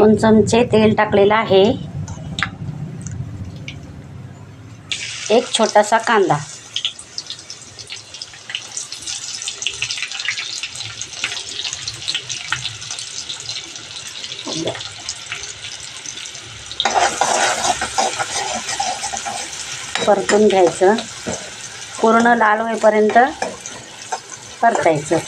दोन चमचे तेल टाकलेलं आहे. एक छोटासा कांदा. परतून घ्यायचं. पूर्ण लाल होईपर्यंत परतायचं.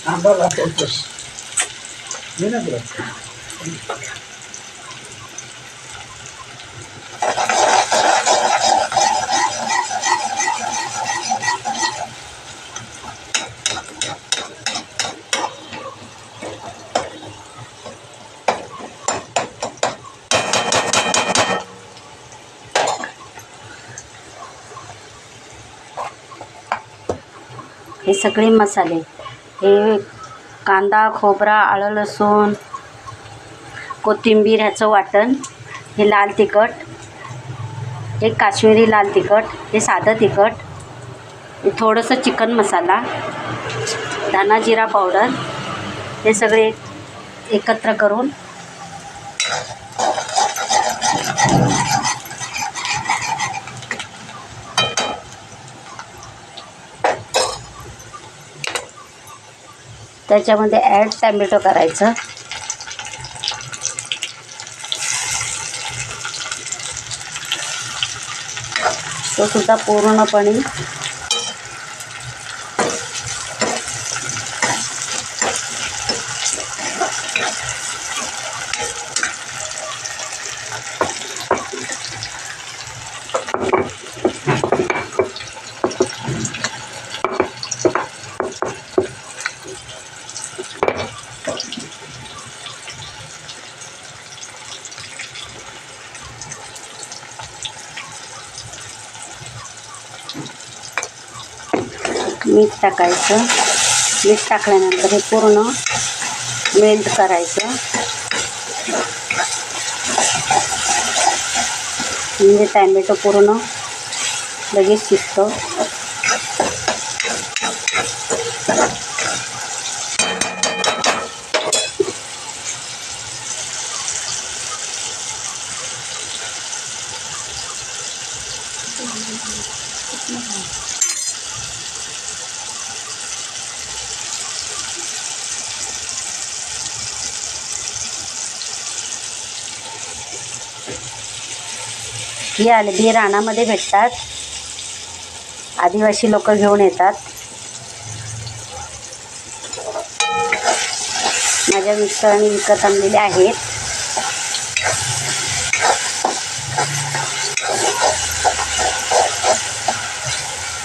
हे सगळे मसाले. हे कांदा खोबरा आळं लसूण कोथिंबीर ह्याचं वाटण हे लाल तिखट हे काश्मीरी लाल तिखट हे साधं तिखट थोडंसं चिकन मसाला धना जिरा पावडर हे सगळे एकत्र करून त्याच्यामध्ये ॲड टॅमॅटो करायचं. तो सुद्धा पूर्णपणे मीठ टाकायचं. मीठ टाकल्यानंतर हे पूर्ण मेल्ट करायचं. म्हणजे टॅमॅटो पूर्ण लगेच शिजतो. ही अलबी रानामध्ये भेटतात. आदिवासी लोक घेऊन येतात. माझ्या मिस्टरांनी विकत आणलेले आहेत.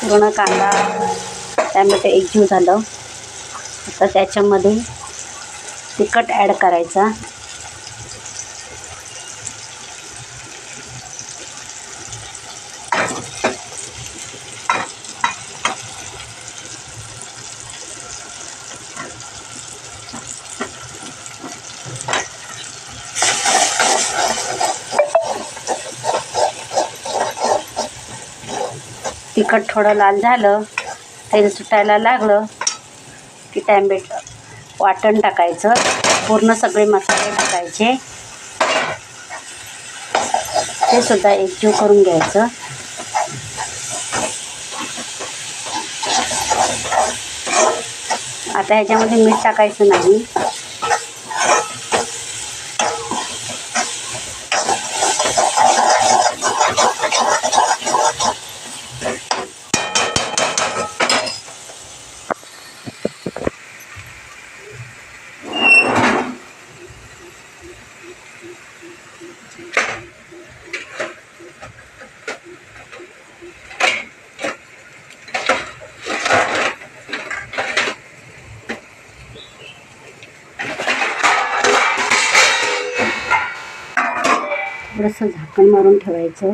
पूर्ण कांदा टॅमॅटो एकजीव झालं. आता त्याच्यामध्ये तिखट ॲड करायचा. तिखट थोडं लाल झालं तेल सुटायला लागलं की टॅम्बेट वाटण टाकायचं पूर्ण सगळे मसाले टाकायचे. ते सुद्धा एकजीव करून घ्यायचं. आता ह्याच्यामध्ये मीठ टाकायचं नाही. थोडंसं झाकण मारून ठेवायचं.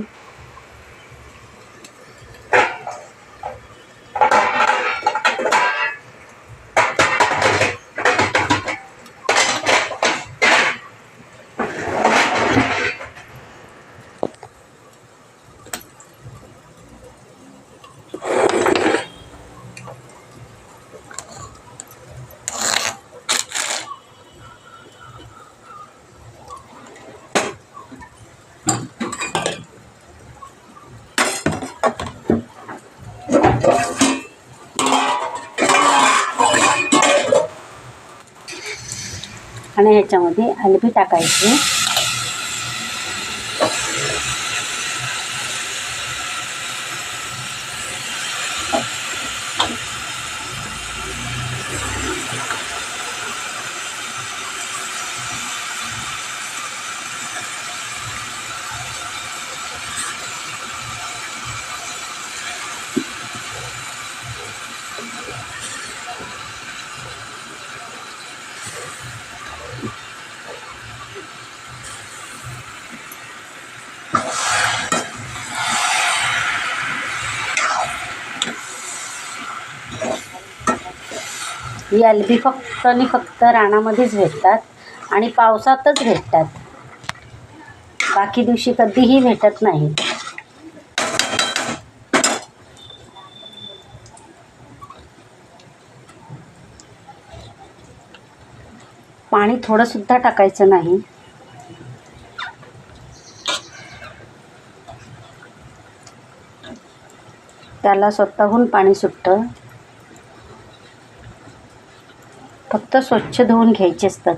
आणि ह्याच्यामध्ये अलबी टाकायची. यालबी फक्त आणि फक्त रानामध्येच भेटतात आणि पावसातच भेटतात. बाकी दिवशी कधीही भेटत नाहीत पाणी थोडंसुद्धा टाकायचं नाही. त्याला स्वतःहून पाणी सुटतं. फक्त स्वच्छ धुवून घ्यायचे असतात.